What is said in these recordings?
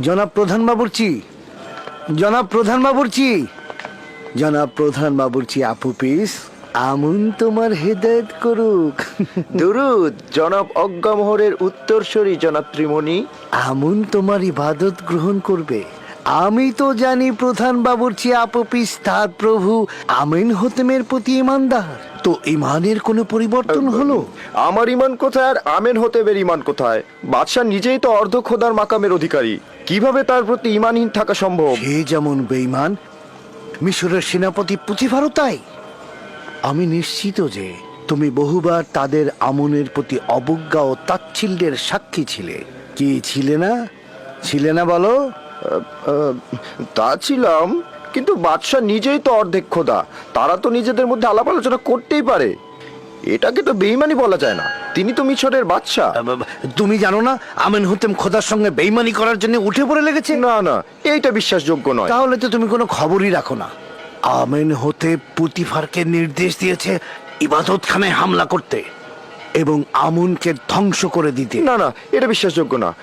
জনাব প্রধান বাবুর্চি জনাব প্রধান বাবুর্চি জনাব প্রধান বাবুর্চি আপু পিস আমুন তোমার হেদায়ত করুক। দুরুদ জনাব অজ্ঞামোহরের উত্তরসূরি জনাব ত্রিমণি। আমুন তোমার ইবাদত গ্রহণ করবে। আমি তো জানি প্রধান বাবুর্চি আপপিস তার প্রভু আমিন হতেমের প্রতি ইমানদার। তো ইমানের কোনো পরিবর্তন হলো? আমার ইমান কোথায় আর আমেন হতেবের ইমান কোথায়? বাদশাহ নিজেই তো অর্ধ খোদার মাকামের অধিকারী। কীভাবে তার প্রতি ইমানহীন থাকা সম্ভব? সে যেমন বেঈমান মিশরের সেনাপতি পুঁথিভারও তাই। আমি নিশ্চিত যে তুমি বহুবার তাদের আমনের প্রতি অবজ্ঞা ও তাচ্ছিল্যের সাক্ষী ছিলে। কি ছিলে না? ছিলে না বলো? তা ছিলাম কিন্তু বাদশাহ নিজেই তো অর্ধেক খোদা। তারা তো নিজেদের মধ্যে আলাপ আলোচনা করতেই পারে। এটাকে তো বেইমানি বলা যায় না। তিনি তো মিশরের বাদশাহ। তুমি জানো না আমিন হতেম খোদার সঙ্গে বেইমানি করার জন্য উঠে পড়ে লেগেছে? না না এইটা বিশ্বাসযোগ্য নয়। তাহলে তো তুমি কোনো খবরই রাখো না। আমেন হতে পুতিফারকে নির্দেশ দিয়েছে ইবাদতখানায় হামলা করতে এবং আমুনকে ধ্বংস করে দিতে। না না এটা বিশ্বাসযোগ্য না।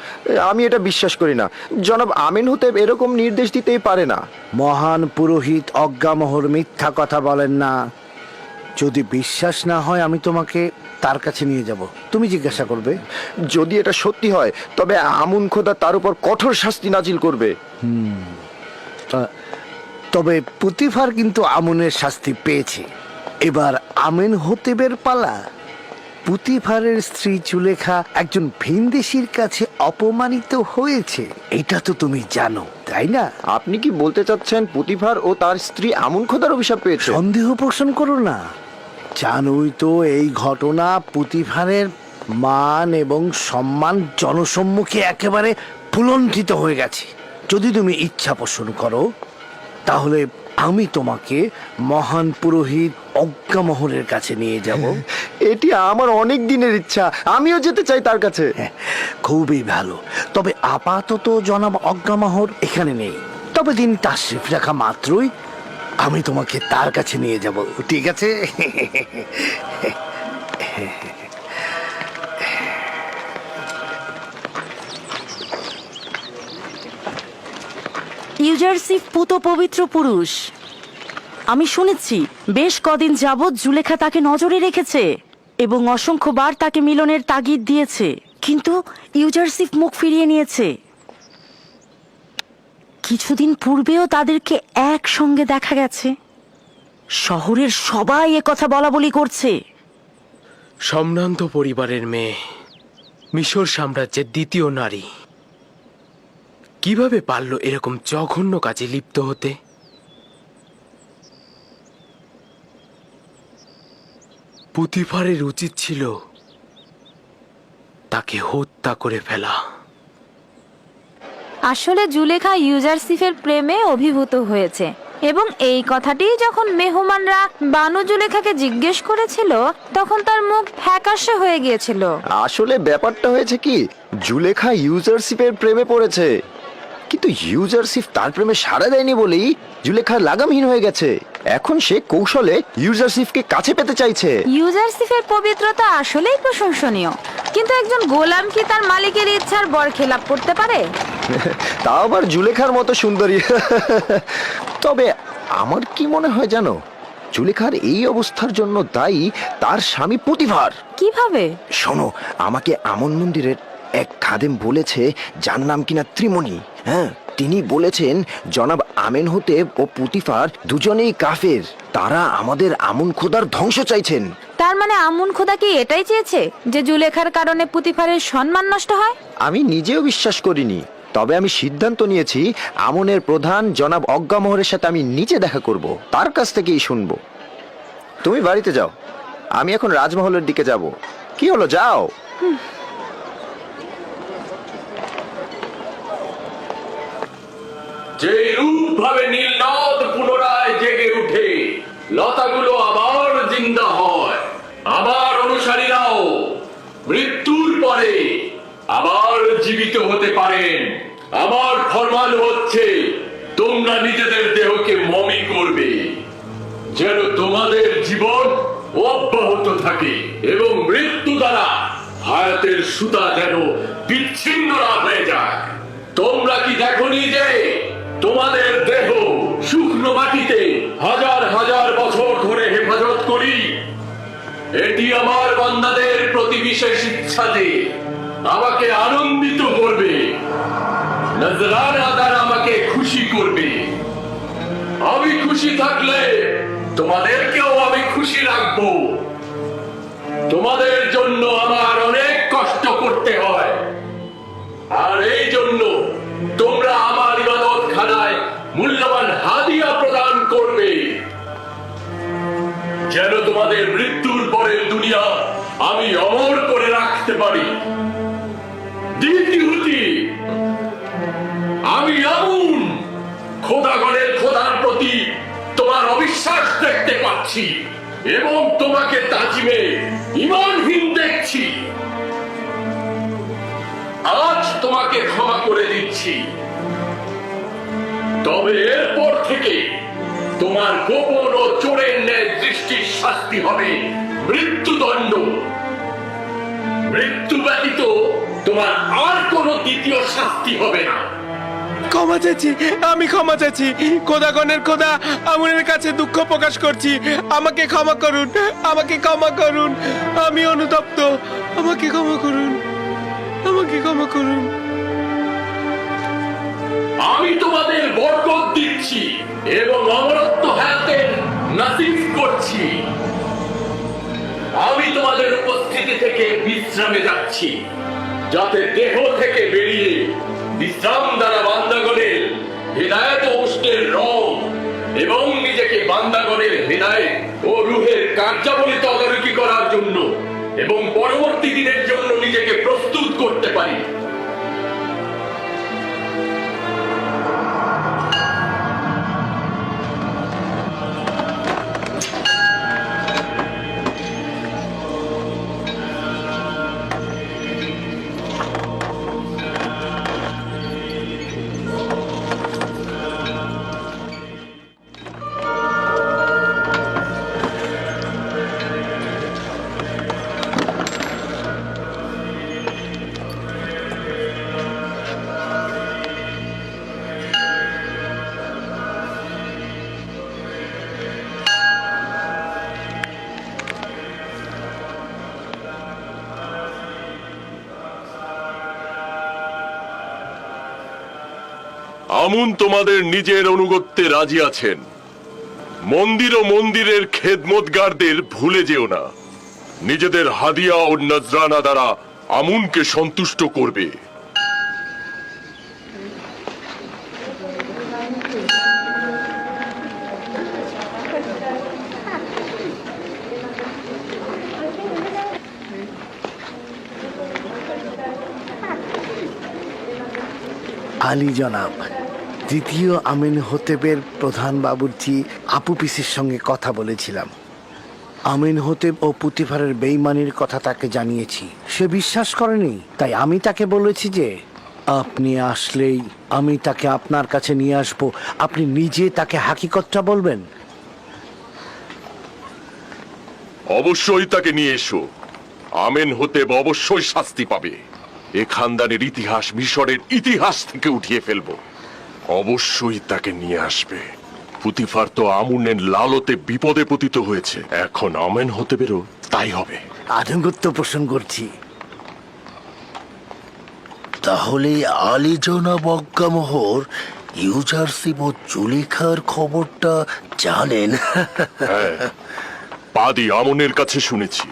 আমি এটা বিশ্বাস করি না। জনাব আমিন হতে এরকম নির্দেশ দিতেই পারে না। মহান পুরোহিত অজ্ঞামোহর মিথ্যা কথা বলেন না। যদি বিশ্বাস না হয় আমি তোমাকে তার কাছে নিয়ে যাব। তুমি জিজ্ঞাসা করবে। যদি এটা সত্যি হয় তবে আমুন খোদা তার উপর কঠোর শাস্তি নাজিল করবে। আহ, তবে পুতিফার কিন্তু আমনের শাস্তি পেয়েছে। এবার আমেন হতেবের পালা। পুতিফারের স্ত্রী চুলেখা একজন ভিনদেশির কাছে অপমানিত হয়েছে। এটা তো তুমি জানো তাই না? আপনি কি বলতে চাচ্ছেন পুতিফার ও তার স্ত্রী আমুন খোদার অভিশাপ পেয়েছে? সন্দেহ পোষণ করো না। জানোই তো এই ঘটনা পুতিফারের মান এবং সম্মান জনসম্মুখে একেবারে ফুলন্ঠিত হয়ে গেছে। যদি তুমি ইচ্ছা পোষণ করো তাহলে আমি তোমাকে মহান পুরোহিত অজ্ঞামোহরের কাছে নিয়ে যাব। এটি আমার অনেক দিনের ইচ্ছা। আমিও যেতে চাই তার কাছে। হ্যাঁ, খুবই ভালো। তবে আপাতত জনাব অজ্ঞামোহর এখানে নেই। তবে তিনি তাশরিফ রাখা মাত্রই আমি তোমাকে তার কাছে নিয়ে যাব, ঠিক আছে? ইউজারসিফ পুত পবিত্র পুরুষ। আমি শুনেছি, বেশ কদিন যাবৎ জুলেখা তাকে নজরে রেখেছে এবং অসংখ্যবার তাকে মিলনের তাগিদ দিয়েছে। কিন্তু ইউজারসিফ মুখ ফিরিয়ে নিয়েছে। কিছুদিন পূর্বেও তাদেরকে একসঙ্গে দেখা গেছে। শহরের সবাই কথা বলা বলি করছে। সম্ভ্রান্ত পরিবারের মেয়ে, মিশর সাম্রাজ্যের দ্বিতীয় নারী। কীভাবে পারল এরকম জঘন্য কাজে লিপ্ত হতে? পুতিফারের উচিত ছিল তাকে হত্যা করে ফেলা। আসলে জুলেখা ইউজারসিফের প্রেমে অভিভূত হয়েছে এবং এই কথাটি যখন মেহমানরা বানু জুলেখাকে জিজ্ঞেস করেছিল তখন তার মুখ ফ্যাকাশে হয়ে গিয়েছিল। আসলে ব্যাপারটা হয়েছে কি জুলেখা ইউজারশিপের প্রেমে পড়েছে। কিন্তু ইউজারশিপ তার প্রেমে সাড়া দেয়নি বলেই জুলেখা লাগামহীন হয়ে গেছে। এখন সে কৌশলে ইউজারশিপকে কাছে পেতে চাইছে। ইউজারসিফের পবিত্রতা আসলেই প্রশংসনীয়। কিন্তু একজন গোলাম কি তার মালিকের ইচ্ছার বর খেলাপ করতে পারে? তা আবার জুলেখার মতো সুন্দরী। তবে আমার কি মনে হয় জানো? জুলেখার এই অবস্থার জন্য দায়ী তার স্বামী প্রতিভার কীভাবে? শোনো আমাকে আমন মন্দিরের এক খাদেম বলেছে যার নাম কিনা ত্রিমণি। হ্যাঁ তিনি বলেছেন জনাব আমেন হতে ও পুতিফার দুজনেই কাফের। তারা আমাদের আমন খোদার ধ্বংস চাইছেন। তার মানে আমুন খোদা কি এটাই চেয়েছে যে জুলেখার কারণে পুতিফারের সম্মান নষ্ট হয়? আমি নিজেও বিশ্বাস করিনি। তবে আমি সিদ্ধান্ত নিয়েছি, আমনের প্রধান জনাব অজ্ঞামোহরের সাথে আমি নিজে দেখা করব। তার কাছ থেকেই শুনব। তুমি বাড়িতে যাও। আমি এখন রাজমহলের দিকে যাব। কি হলো? যাও। যে রূপ ভাবে নীলনদ পুনরায় জেগে উঠে, লতাগুলো আবার জিন্দা হয় আবার অনুসারীরাও মৃত্যুর পরে আবার জীবিত হতে পারেন। আমার ফরমান হচ্ছে, তোমরা নিজেদের দেহকে মমি করবে, যেন তোমাদের জীবন অব্যাহত থাকে এবং মৃত্যু দ্বারা হায়াতের সুতা যেন বিচ্ছিন্ন না হয়ে যায়। তোমরা কি দেখনি যে তোমাদের দেহ শুকনো মাটিতে হাজার হাজার বছর ধরে হেফাজত করি? এটি আমার বান্দাদের প্রতি বিশেষ ইচ্ছাতে আমাকে আনন্দিত করবে। নজরানা দ্বারা আমাকে খুশি করবে। আমি খুশি থাকলে তোমাদেরকেও আমি খুশি রাখব। তোমাদের জন্য আমার অনেক কষ্ট করতে হয়। আর এই জন্য তোমরা আমার ইবাদত খানায় মূল্যবান হাদিয়া প্রদান করবে। যেন তোমাদের মৃত্যুর পরের দুনিয়া আমি অমর করে রাখতে পারি। দ্বিতীয়টি আমি আমুন খোদাগণের খোদার প্রতি তোমার অবিশ্বাস দেখতে পাচ্ছি এবং তোমাকে তাজিমে ইমানহীন দেখছি। আজ তোমাকে ক্ষমা করে দিচ্ছি। তবে এরপর থেকে তোমার গোপন ও চোরের ন্যায় দৃষ্টির শাস্তি হবে মৃত্যুদণ্ড। মৃত্যু ব্যতীত তোমার আর কোনো দ্বিতীয় শাস্তি হবে না। ক্ষমা চাচ্ছি আমি ক্ষমা চাচ্ছি খোদাগণের খোদা আমনের কাছে দুঃখ প্রকাশ করছি। আমাকে ক্ষমা করুন আমাকে ক্ষমা করুন। আমি অনুতপ্ত আমাকে ক্ষমা করুন আমাকে ক্ষমা করুন। আমি তোমাদের বরকত দিচ্ছি এবং অমরত্ব হায়াতের নাসিব করছি। আমি তোমাদের উপস্থিতি থেকে বিশ্রামে যাচ্ছি। যাতে দেহ থেকে বেরিয়ে বিশ্রাম দ্বারা বান্দাগণের হৃদায়ত উষ্ণের রং এবং নিজেকে বান্দাগণের হৃদায় ও রুহের কার্যাবলী তদারকি করার জন্য এবং পরবর্তী দিনের জন্য নিজেকে প্রস্তুত করতে পারি। আমুন তোমাদের নিজের অনুগত্যে রাজি আছেন। মন্দির ও মন্দিরের খেদমতগারদের ভুলে যেও না। নিজেদের হাদিয়া ও নজরানা দ্বারা আমুনকে সন্তুষ্ট করবে। আলী জনাব দ্বিতীয় আমিন হোতেবের প্রধান বাবুর্চি আপু পিসির সঙ্গে কথা বলেছিলাম। আমিন হোতেব ও পুতিফারের বেইমানির কথা তাকে জানিয়েছি। সে বিশ্বাস করেনি, তাই আমি তাকে বলেছি যে, আপনি আসলেই আমি তাকে আপনার কাছে নিয়ে আসব। আপনি নিজে তাকে হাকিকতটা বলবেন? অবশ্যই তাকে নিয়ে এসো। আমেন হতে অবশ্যই শাস্তি পাবে। এ খানদানের ইতিহাস মিশরের ইতিহাস থেকে উঠিয়ে ফেলব। অবশ্যই তাকে নিয়ে আসবে। পুতিফার তো আমুনের লালতে বিপদে পতিত হয়েছে। এখন আমেন হতে বেরো তাই হবে। আধুঙ্গত্ব পোষণ করছি। তাহলে আলী জনাব অজ্ঞামোহর ইউজারশিপ ও জুলেখার খবরটা জানেন। পাদি আমনের কাছে শুনেছি।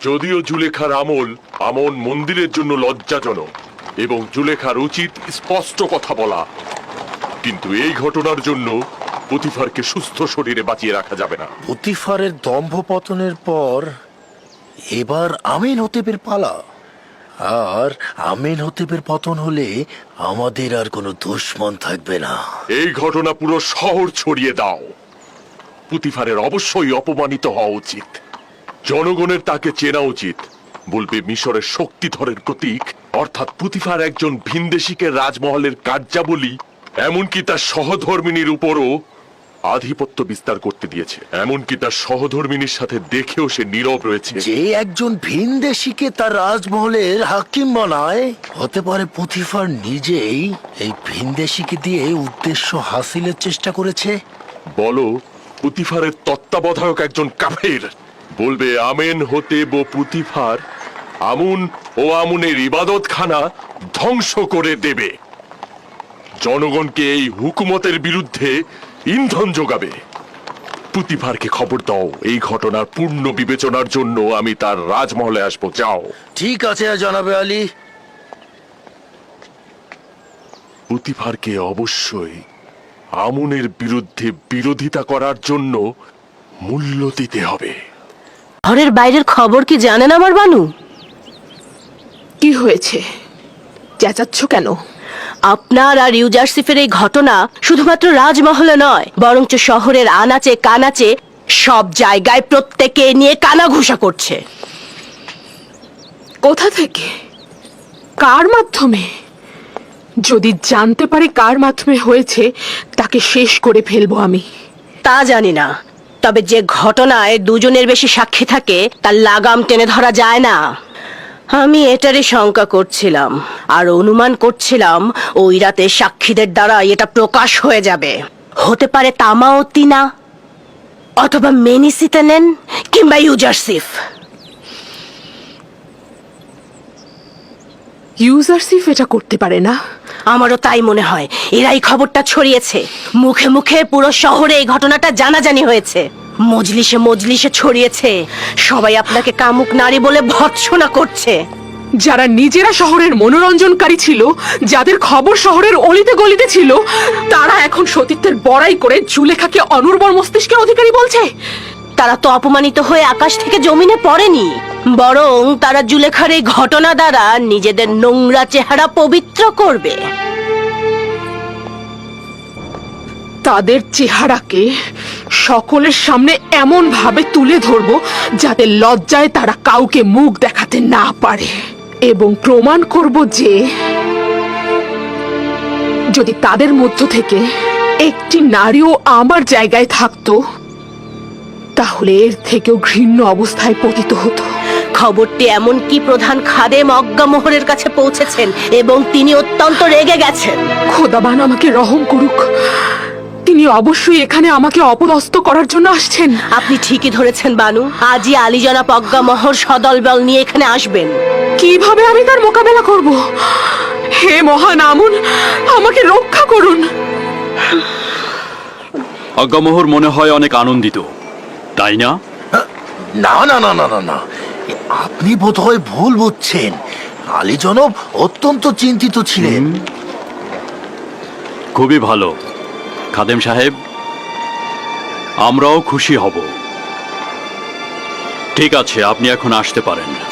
যদিও জুলেখার আমল আমন মন্দিরের জন্য লজ্জাজনক এবং জুলেখার উচিত স্পষ্ট কথা বলা। কিন্তু এই ঘটনার জন্য পুতিফারকে সুস্থ শরীরে বাঁচিয়ে রাখা যাবে না। পুতিফারের দম্ভ পতনের পর এবার আমিন হতেবের পালা। আর আমিন হতেবের পতন হলে আমাদের আর কোনো দুশ্মন থাকবে না। এই ঘটনা পুরো শহর ছড়িয়ে দাও। পুতিফারের অবশ্যই অপমানিত হওয়া উচিত। জনগণের তাকে চেনা উচিত। বলবে মিশরের শক্তিধরের প্রতীক অর্থাৎ পুতিফার একজন ভিনদেশিকের রাজমহলের কার্যাবলী এমনকি তার সহধর্মিনীর উপরও আধিপত্য বিস্তার করতে দিয়েছে। এমনকি তার সহধর্মিনীর সাথে দেখেও সে নীরব রয়েছে। যে একজন ভিনদেশিকে তার রাজমহলের হাকিম বানায় হতে পারে পুথিফার নিজেই এই ভিনদেশিকে দিয়ে উদ্দেশ্য হাসিলের চেষ্টা করেছে। বলো পুতিফারের তত্ত্বাবধায়ক একজন কাফের। বলবে আমেন হতে বো পুতিফার আমুন ও আমুনের ইবাদতখানা ধ্বংস করে দেবে। জনগণকে এই হুকুমতের বিরুদ্ধে ইন্ধন যোগাবে। পুতিফারকে খবর দাও এই ঘটনার পূর্ণ বিবেচনার জন্য আমি তার রাজমহলে আসব। যাও। ঠিক আছে জনাবে আলী। পুতিফারকে অবশ্যই আমুনের বিরুদ্ধে বিরোধিতা করার জন্য মূল্য দিতে হবে। ঘরের বাইরের খবর কি জানেন আমার বানু? কি হয়েছে? চেঁচাচ্ছ কেন? আপনার আর ইউজারসিফের এই ঘটনা শুধুমাত্র রাজমহলে নয় বরঞ্চ শহরের আনাচে কানাচে সব জায়গায় প্রত্যেকে নিয়ে কানাঘুষা করছে। কোথা থেকে? কার মাধ্যমে? যদি জানতে পারে কার মাধ্যমে হয়েছে তাকে শেষ করে ফেলব আমি। তা জানি না। তবে যে ঘটনায় দুজনের বেশি সাক্ষী থাকে, তার লাগাম টেনে ধরা যায় না। আমি এটারই শঙ্কা করছিলাম, আর অনুমান করছিলাম, ওই রাতে সাক্ষীদের দ্বারা এটা প্রকাশ হয়ে যাবে। হতে পারে তামাওতিনা অথবা মেনিসিতেনেন কিংবা ইউজারসিফ। ইউজারসিফ এটা করতে পারে না। আমারও তাই মনে হয়। এরাই খবরটা ছড়িয়েছে। মুখে মুখে পুরো শহরে এই ঘটনাটা জানাজানি হয়েছে। মজলিসে মজলিসে ছড়িয়েছে। সবাই আপনাকে কামুক নারী বলে ভৎসনা করছে। যারা নিজেরা শহরের মনোরঞ্জনকারী ছিল যাদের খবর শহরের অলিতে গলিতে ছিল তারা এখন সতীত্বের বড়াই করে জুলেখাকে অনুর্বর মস্তিষ্কের অধিকারী বলছে। তারা তো অপমানিত হয়ে আকাশ থেকে জমিনে পড়েনি। বরং তারা জুলেখার এই ঘটনা দ্বারা নিজেদের নোংরা চেহারা পবিত্র করবে। তাদের চেহারাকে সকলের সামনে এমন ভাবে তুলে ধরবো যাতে লজ্জায় তারা কাউকে মুখ দেখাতে না পারে। এবং প্রমাণ করব যে যদি তাদের মধ্য থেকে একটি নারীও আমার জায়গায় থাকতো, তাহলে এর থেকেও ঘৃণ্য অবস্থায় পতিত হতো। খবরটি এমনকি প্রধান খাদেম অজ্ঞামোহরের কাছে পৌঁছেছেন এবং তিনি অত্যন্ত রেগে গেছেন। খোদাবান আমাকে রহম করুক। তিনি অবশ্যই এখানে আমাকে অপদস্থ করার জন্য আসছেন। আপনি ঠিকই ধরেছেন বানু। আজই আলীজনা প্রজ্ঞামোহর সদল বল নিয়ে এখানে আসবেন। কীভাবে আমি তার মোকাবেলা করব? হে মহান আমুন আমাকে রক্ষা করুন। আজ্ঞামোহর মনে হয় অনেক আনন্দিত তাই না? না না না না না না। আপনি বোধহয় ভুল বুঝছেন। আলী জনব অত্যন্ত চিন্তিত ছিলেন। খুবই ভালো। খাদেম সাহেব, আমরাও খুশি হব। ঠিক আছে, আপনি এখন আসতে পারেন।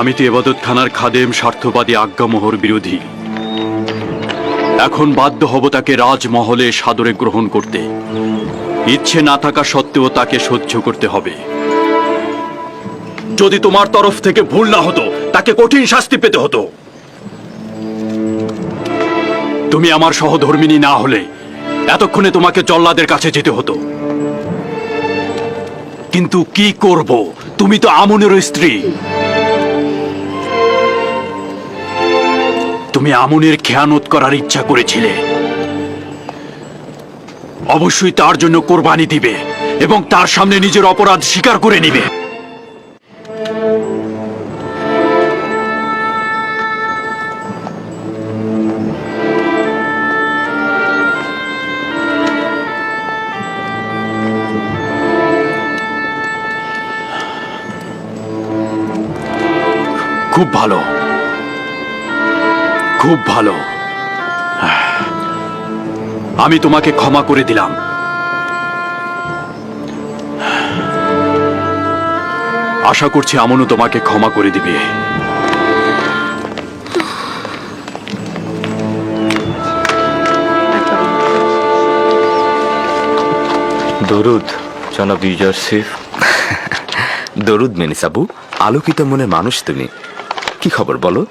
আমি তো এবাদত খানার খাদেম স্বার্থবাদী আজ্ঞামোহর বিরোধী। এখন বাধ্য হব তাকে রাজমহলে সাদরে গ্রহণ করতে। ইচ্ছে না থাকা সত্ত্বেও তাকে সহ্য করতে হবে। যদি তোমার তরফ থেকে ভুল না হতো, তাকে কঠিন শাস্তি পেতে হতো। তুমি আমার সহধর্মিনী না হলে এতক্ষণে তোমাকে জল্লাদের কাছে যেতে হতো। কিন্তু কি করব? তুমি তো আমনের স্ত্রী। তুমি আমনের খেয়ানত করার ইচ্ছা করেছিলে। অবশ্যই তার জন্য কোরবানি দিবে এবং তার সামনে নিজের অপরাধ স্বীকার করে নিবে। ভালো। আমি তোমাকে ক্ষমা করে দিলাম। আশা করছি আমনও তোমাকে ক্ষমা করে দিবে। দরুদ জনাব ইউজারসিফ দরুদ মেনিসাবু আলোকিত মনের মানুষ তুমি। কি খবর বলো?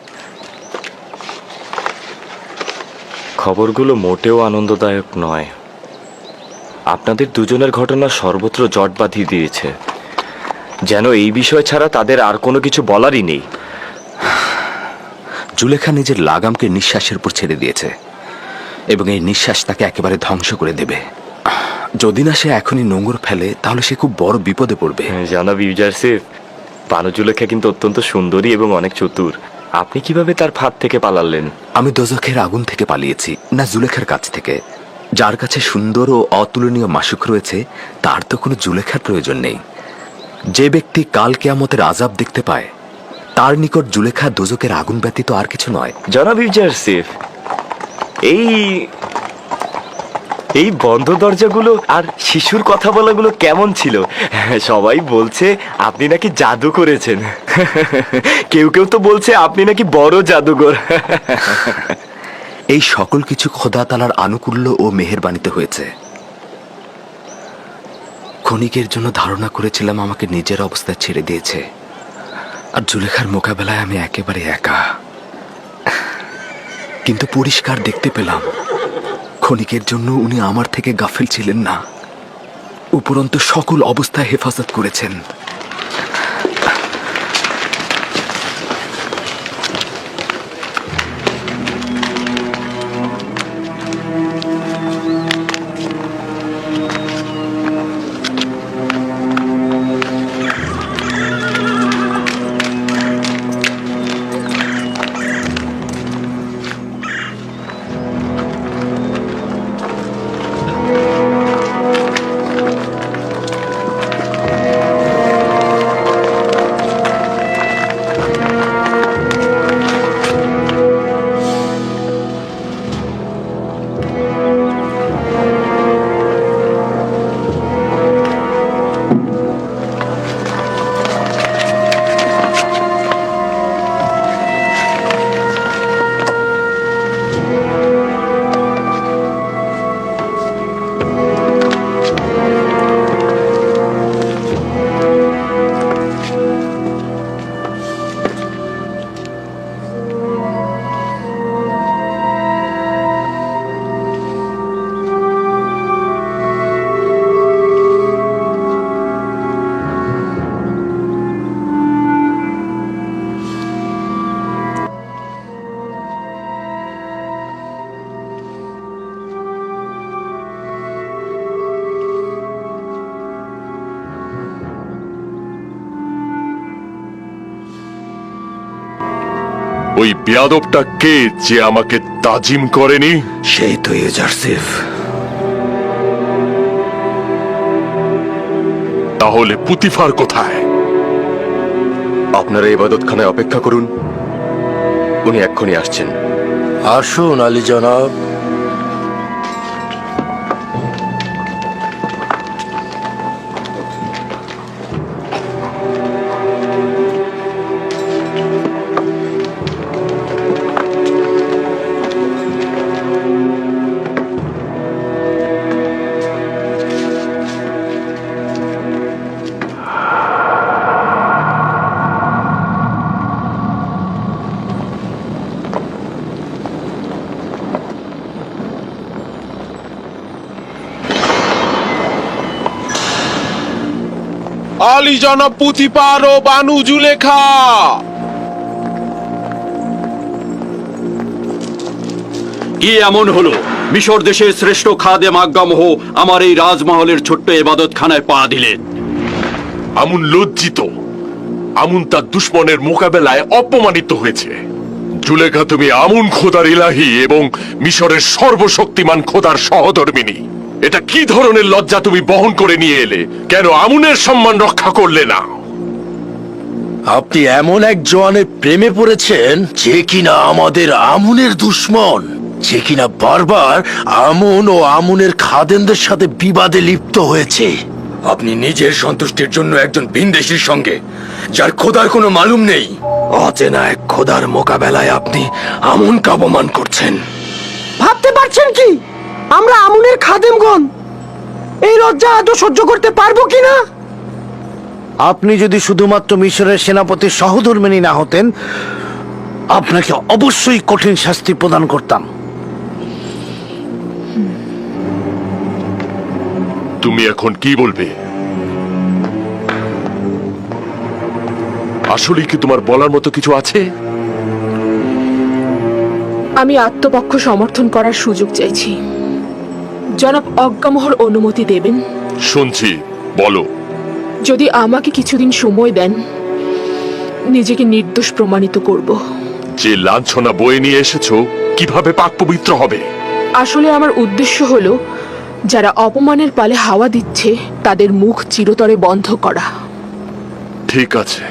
খবরগুলো মোটেও আনন্দদায়ক নয়। আপনাদের দুজনের ঘটনা সর্বত্র জট বাঁধিয়ে দিয়েছে। যেন এই বিষয় ছাড়া তাদের আর কোনো কিছু বলারই নেই। জুলেখা নিজের লাগামকে নিঃশ্বাসের উপর ছেড়ে দিয়েছে এবং এই নিঃশ্বাস তাকে একেবারে ধ্বংস করে দেবে। যদি না সে এখনই নোংর ফেলে, তাহলে সে খুব বড় বিপদে পড়বে। জনাব ইউজারসিফ পানুজুলেখা কিন্তু অত্যন্ত সুন্দরী এবং অনেক চতুর। আপনি কীভাবে তার ফাঁদ থেকে পালালেন? আমি দোজখের আগুন থেকে পালিয়েছি না জুলেখার কাছ থেকে। যার কাছে সুন্দর ও অতুলনীয় মাসুক রয়েছে তার তো কোনো জুলেখার প্রয়োজন নেই। যে ব্যক্তি কাল কেয়ামতের আজাব দেখতে পায় তার নিকট জুলেখা দোজকের আগুন ব্যতীত আর কিছু নয়। জনাব ইউজারসিফ এই এই বন্ধ দরজাগুলো আর শিশুর কথা বলাগুলো কেমন ছিল? সবাই বলছে, আপনি নাকি জাদু করেছেন। কেউ কেউ তো বলছে, আপনি নাকি বড় জাদুঘর এই সকল কিছু খোদা তালার আনুকূল্য ও মেহেরবানিতে হয়েছে। ক্ষণিকের জন্য ধারণা করেছিলাম আমাকে নিজের অবস্থা ছেড়ে দিয়েছে। আর জুলেখার মোকাবেলায় আমি একেবারে একা। কিন্তু পরিষ্কার দেখতে পেলাম ক্ষণিকের জন্য উনি আমার থেকে গাফিল ছিলেন না। উপরন্ত সকল অবস্থায় হেফাজত করেছেন। ওই বেয়াদবটা কে যে আমাকে তাজিম করেনি? সেই তো এজারসিফ তাহলে পুতিফার কোথায়? আপনারা ইবাদতখানায় অপেক্ষা করুন। উনি এক্ষুনি আসছেন। আসুন আলী জনাব। আলী জনাব পুথিপার ও বানু জুলেখা। কি এমন হলো? মিশর দেশের শ্রেষ্ঠ খাদে মাজ্ঞামহ আমার এই রাজমহলের ছোট্ট এবাদতখানায় পা দিলেন আমুন লজ্জিত আমুন তার দুশ্মনের মোকাবেলায় অপমানিত হয়েছে। জুলেখা তুমি আমুন খোদার ইলাহি এবং মিশরের সর্বশক্তিমান খোদার সহধর্মিনী। এটা কি ধরনের লজ্জা তুমি বহন করে নিয়ে এলে? কেন আমুনের সম্মান রক্ষা করলে না? আপনি এমন এক জওয়ানের প্রেমে পড়েছেন যে কিনা আমাদের আমুনের দুশ্মন যে কিনা বারবার আমুন ও আমুনের খাদেনদের সাথে বিবাদে লিপ্ত হয়েছে। আপনি নিজের সন্তুষ্টির জন্য একজন ভিনদেশীর সঙ্গে যার খোদার কোনো মালুম নেই। অচেনা এক খোদার মোকাবেলায় আপনি আমুনকে অপমান করছেন। ভাবতে পারছেন কি? আমরা আমুনের খাদেমগণ। এই লজ্জা আদৌ সহ্য করতে পারব কিনা? আপনি যদি শুধুমাত্র মিশরের সেনাপতির সহধর্মিনী না হতেন আপনাকে অবশ্যই কঠিন শাস্তি প্রদান করতাম। তুমি এখন কি বলবে? আসলে কি তোমার বলার মতো কিছু আছে? আমি আত্মপক্ষ সমর্থন করার সুযোগ চাইছি। জনাব অজ্ঞামোহর অনুমতি দেবেন? শুনছি বলো। যদি আমাকে কিছুদিন সময় দেন নিজেকে নির্দোষ প্রমাণিত করব। যে লাঞ্ছনা বয়ে নিয়ে এসেছ কীভাবে পাক পবিত্র হবে? আসলে আমার উদ্দেশ্য হলো যারা অপমানের পালে হাওয়া দিচ্ছে তাদের মুখ চিরতরে বন্ধ করা। ঠিক আছে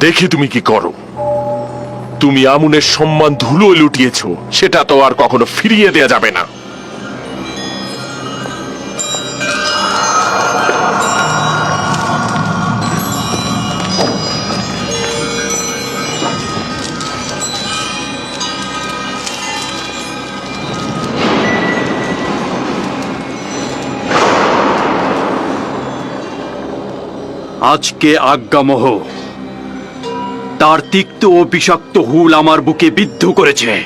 দেখি তুমি কি করো। তুমি আমুনের সম্মান ধুলো লুটিয়েছো সেটা তো আর কখনো ফিরিয়ে দেয়া যাবে না। আজকে আজ্ঞামহ। তার তিক্ত ও বিষাক্ত হুল আমার বুকে বিদ্ধ করেছে।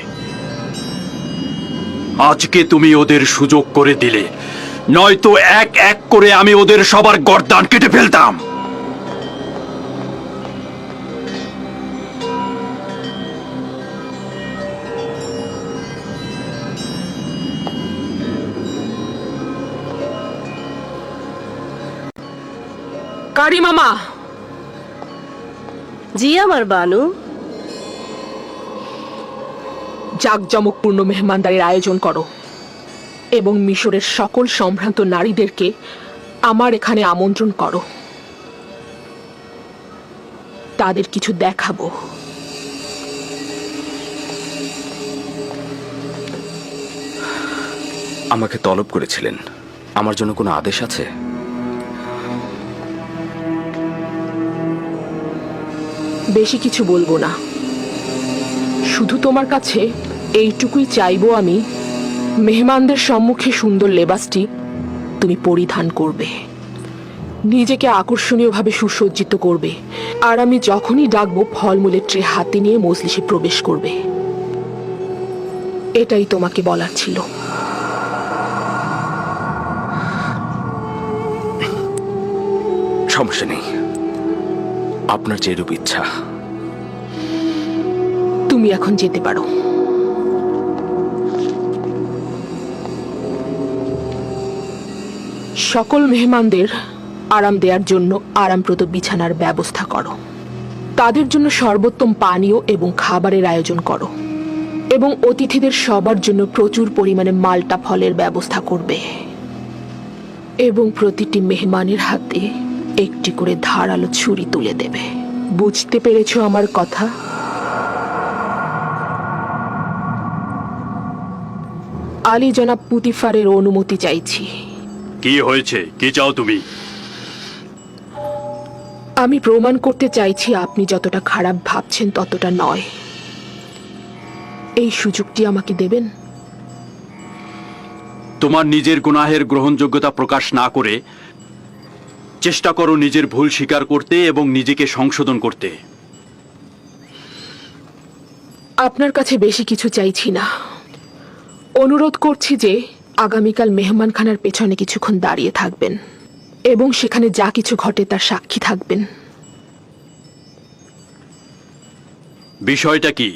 আজকে তুমি ওদের সুযোগ করে দিলে, নয়তো এক এক করে আমি ওদের সবার গরদান কেটে ফেলতাম। কারি মামা। জি আমার বানু। জাঁকজমকপূর্ণ মেহমানদারির আয়োজন করো এবং মিশরের সকল সম্ভ্রান্ত নারীদেরকে আমার এখানে আমন্ত্রণ করো। তাদের কিছু দেখাবো। আমাকে তলব করেছিলেন। আমার জন্য কোনো আদেশ আছে? বেশি কিছু বলব না। শুধু তোমার কাছে এইটুকুই চাইব আমি, মেহমানদের সম্মুখে সুন্দর লেবাসটি তুমি পরিধান করবে। নিজেকে আকর্ষণীয়ভাবে সুসজ্জিত করবে। আর আমি যখনই ডাকবো, ফলমূলের ট্রে হাতে নিয়ে মজলিসে প্রবেশ করবে। এটাই তোমাকে বলার ছিল। সমস্যা নেই। আপনার যেরূপ ইচ্ছা। তুমি এখন যেতে পারো। সকল মেহমানদের আরাম দেওয়ার জন্য আরামপ্রদ বিছানার ব্যবস্থা করো। তাদের জন্য সর্বোত্তম পানীয় এবং খাবারের আয়োজন করো। এবং অতিথিদের সবার জন্য প্রচুর পরিমাণে মাল্টা ফলের ব্যবস্থা করবে। এবং প্রতিটি মেহমানের হাতে একটি করে ধারালো ছুরি তুলে দেবে। বুঝতে পেরেছ আমার কথা? আলী জনাব পুতিফারের অনুমতি চাইছি। কি হয়েছে? কি চাও তুমি? আমি প্রমাণ করতে চাইছি আপনি যতটা খারাপ ভাবছেন ততটা নয়। এই সুযোগটি আমাকে দেবেন? তোমার নিজের গুনাহের গ্রহণযোগ্যতা প্রকাশ না করে চেষ্টা করো নিজের ভুল স্বীকার করতে এবং নিজেকে সংশোধন করতে। আপনার কাছে বেশি কিছু চাইছি না। অনুরোধ করছি যে আগামীকাল মেহমানখানার পেছনে কিছুক্ষণ দাঁড়িয়ে থাকবেন এবং সেখানে যা কিছু ঘটে তার সাক্ষী থাকবেন। বিষয়টা কি?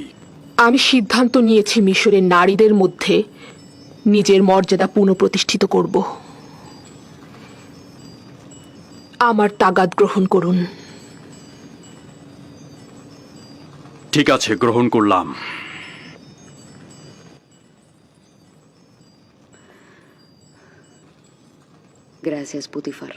আমি সিদ্ধান্ত নিয়েছি মিশরের নারীদের মধ্যে নিজের মর্যাদা পুনঃপ্রতিষ্ঠিত করব। আমার তাগাদ গ্রহণ করুন ঠিক আছে গ্রহণ করলাম Gracias, Putifar.